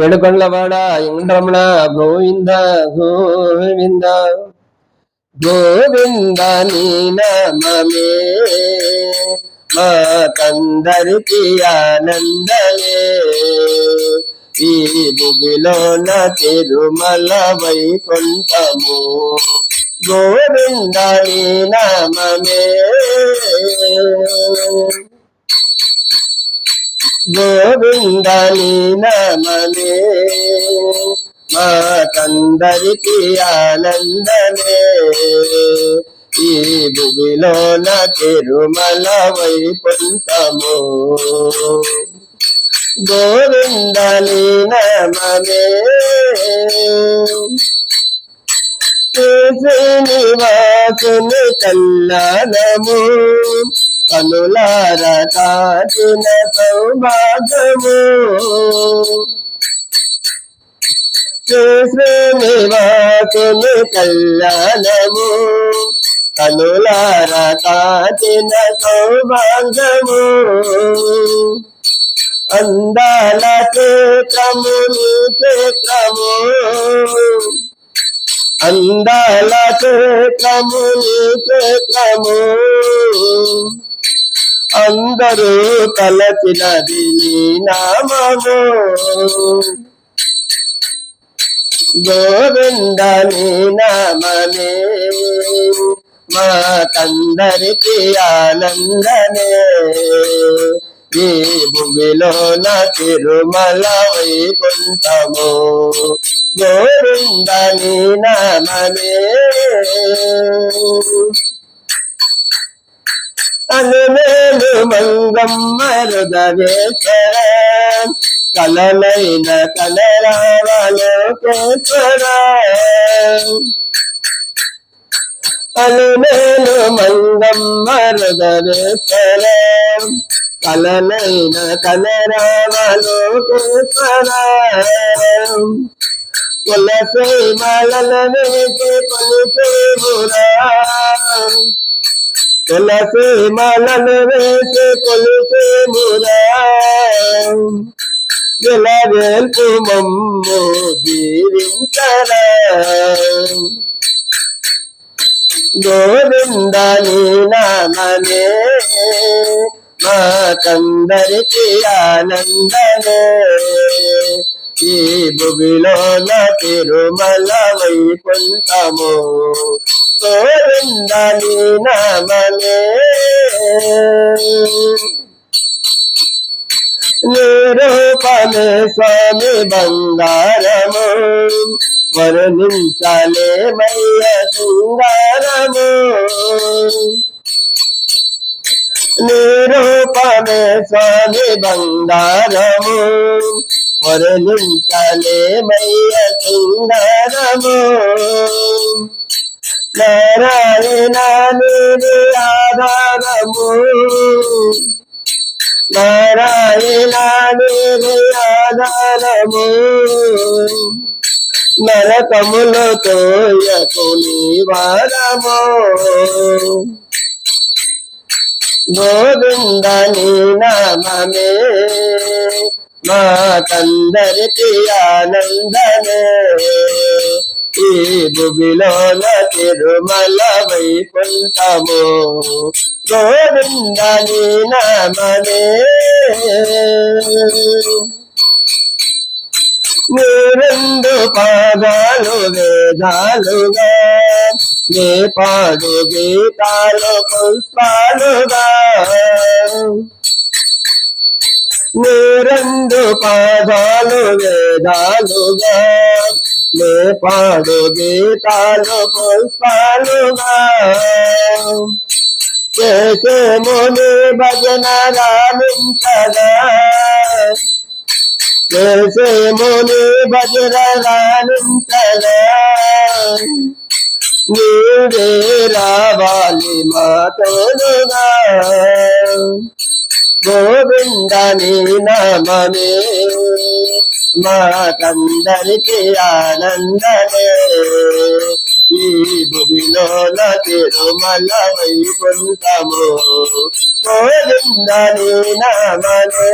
ఏడుకొండలవాడ ఇంద్రమణ గోవింద గోవింద. గోవింద నీ నామమే. మాకందరికి ఆనందమే. ఈ భూమిలోన తిరుమల వైకుంఠము. గోవింద నీ గోవిందని నమనే. మాకందరికి ఆనందమే. ఈ భూమిలోన తిరుమల వైకుంఠము. గోవిందని నమనే. శ్రీనివాసుని కళ్యాణము. కనులారా కాచిన సౌభాగము శ్రీనివాసుని కళ్యాణము. కనులారా కాచిన సౌభాగము అందాల క్షేత్రము నీ క్షేత్రము. అందాల క్షేత్రము నీ క్షేత్రము. అందరూ తలచినది నీ నామము. గోవింద నీ నామనే మాకందరికి ఆనందనే ఈ భూమిలోన తిరుమల వైకుంఠము. గోవింద నీ నామనే అనుమేలు మంగమ్మ హృదవేశ్వర కలలైన కలరావలోకేశ్వర అనుమేలు మంగమ్మ హృదవేశ్వర కలలైన కలరావలోకేశ్వర తులసి మాలల కొలిసే బురా తులసి మాలను వేసి కొలిసే మురా. విలవేల్పు మమ్ము దీవించరా. గోవింద నీ నామనే మాకందరికి ఆనందనే ఈ భువిలో తిరుమల వైకుంఠము గోవింద నీ నిరూపమే స్వామి బంగారము వర్ణించలే మయ్య సింగారము నిరూపమే స్వామి బంగారము వర్ణించలే మయ్య సింగారము నారాయణ నీది ఆధారము. నారాయణ నీది ఆధారము. నరకములో తోయకు నివారము గోవింద నీ నామమే. మాకందరికి ఆనందమే. ఈ తిరుమల వైకుంఠము గోవిందని నమనే నామనే నీరెందు పాదాలు వేదాలుగా నే పాడు గీతాలు పుష్పాలుగా. నీరెందు పాదాలు వేదాలుగా ले पाड़ो पाड़ोगे तारो पालो कैसे मोने भजन राम करा। कैसे मोने भजन राम करा। नीरे रावाली मातोगा गोविंदा नी नाम మాకందరికి ఆనందమే. ఈ భూమిలోన తిరుమల వైకుంఠము గోవిందని నామనే